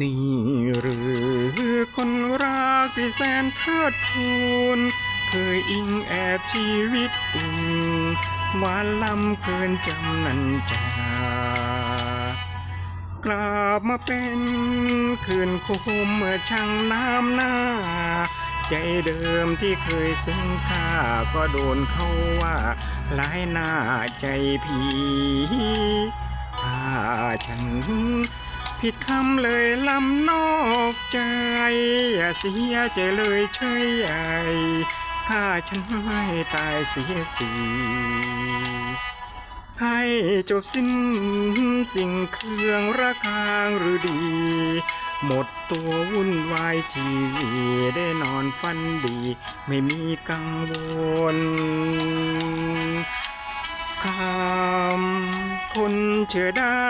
นี่หรือคนรักที่แสนเทิดทูน เคยอิงแอบชีวิตอุ่นหวานล้ำเกินจำนันจากลับมาเป็นคืนคมเมื่อช่างน้ำหน้า ใจเดิมที่เคยซึ้งค่าก็โดนเขาว่าหลายหน้าใจผีถ้าฉัน ผิดคำเลยลำนอกใจ อย่าเสียใจเลยเฉยใหญ่ฆ่าฉันให้ตายเสียสีให้จบสิ้นสิ่งเครื่องระคางหรือดี หมดตัววุ่นวายชีวิตได้นอนฝันดี ไม่มีกังวล คำคนเชื่อได้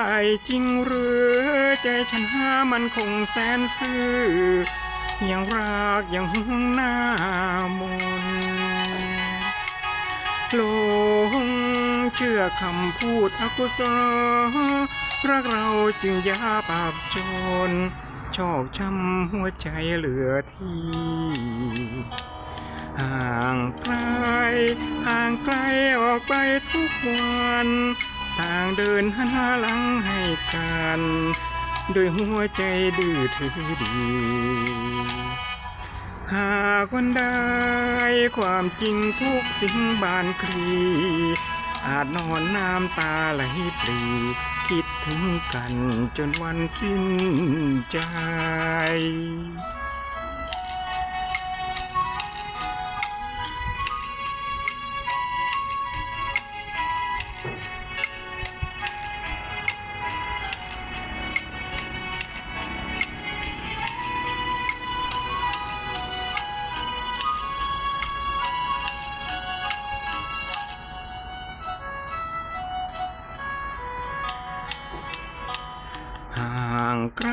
จริงหรือใจฉันหามันคงแสนซื่อยังรักยังห่วงหน้ามนหลงเชื่อคำพูดอกุศลรักเราจึงยาปราบจนชอกช้ำหัวใจเหลือที่ ห่างไกลห่างไกลออกไปทุกวัน ต่างเดินหันหลังให้กันด้วยหัวใจดื้อถือดี หากวันใดความจริงทุกสิ่งบานคลี อาจนอนน้ำตาไหลปรี คิดถึงกันจนวันสิ้นใจ ไกล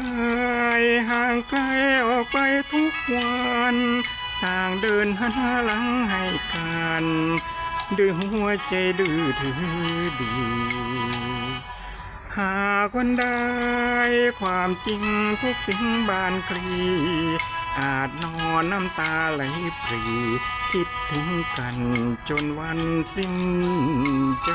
ห่างไกลออกไปทุกวันต่างเดินหันหลังให้กันด้วยหัวใจดื้อถือดี หากวันใดความจริงทุกสิ่งบานคลี อาจนอนน้ำตาไหลปรี คิดถึงกันจนวันสิ้นใจ